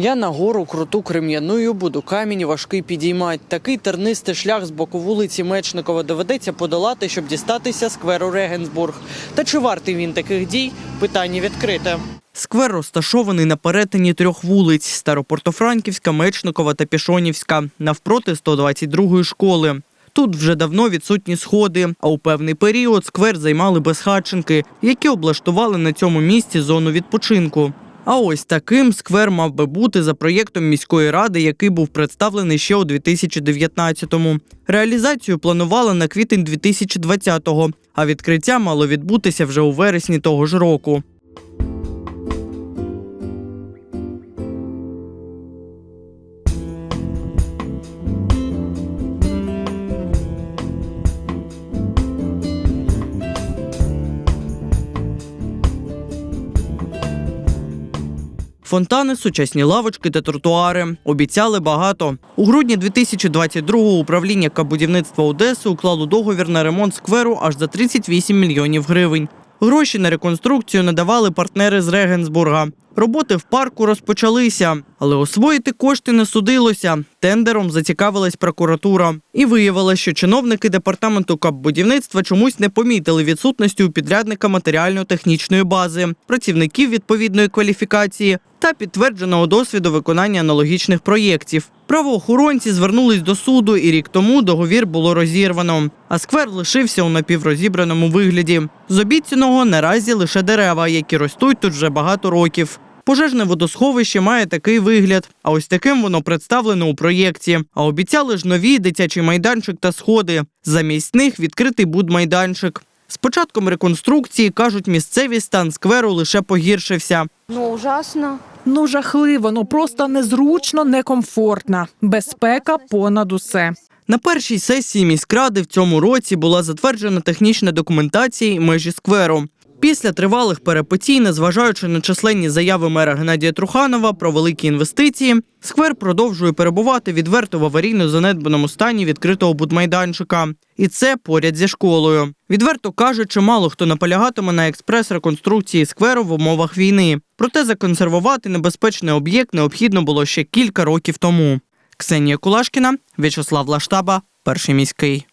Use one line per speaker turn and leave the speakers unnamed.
Я на гору круту крем'яною буду камінь важкий підіймать. Такий тернистий шлях з боку вулиці Мечникова доведеться подолати, щоб дістатися скверу Регенсбург. Та чи вартий він таких дій? Питання відкрите. Сквер розташований на перетині трьох вулиць: Старопортофранківська, Мечникова та Пішонівська, навпроти 122-ї школи. Тут вже давно відсутні сходи, а у певний період сквер займали безхатченки, які облаштували на цьому місці зону відпочинку. А ось таким сквер мав би бути за проєктом міської ради, який був представлений ще у 2019-му. Реалізацію планували на квітень 2020-го, а відкриття мало відбутися вже у вересні того ж року. Фонтани, сучасні лавочки та тротуари обіцяли багато. У грудні 2022-го управління Кабудівництва Одеси уклало договір на ремонт скверу аж за 38 мільйонів гривень. Гроші на реконструкцію надавали партнери з Регенсбурга. Роботи в парку розпочалися, але освоїти кошти не судилося. Тендером зацікавилась прокуратура. І виявилося, що чиновники департаменту капбудівництва чомусь не помітили відсутності у підрядника матеріально-технічної бази, працівників відповідної кваліфікації та підтвердженого досвіду виконання аналогічних проєктів. Правоохоронці звернулись до суду, і рік тому договір було розірвано. А сквер лишився у напіврозібраному вигляді. З обіцяного наразі лише дерева, які ростуть тут вже багато років. Пожежне водосховище має такий вигляд, а ось таким воно представлено у проєкті. А обіцяли ж нові дитячий майданчик та сходи. Замість них відкритий будмайданчик. З початком реконструкції кажуть, місцевий стан скверу лише погіршився.
Ну, ужасно.
Ну жахливо, ну просто незручно, некомфортно. Безпека понад усе.
На першій сесії міськради в цьому році була затверджена технічна документація і межі скверу. Після тривалих перепотій, незважаючи на численні заяви мера Геннадія Труханова про великі інвестиції, сквер продовжує перебувати відверто в аварійно занедбаному стані відкритого будмайданчика. І це поряд зі школою. Відверто кажучи, мало хто наполягатиме на експрес-реконструкції скверу в умовах війни. Проте законсервувати небезпечний об'єкт необхідно було ще кілька років тому. Ксенія Кулашкіна, В'ячеслав Лаштаба, перший міський.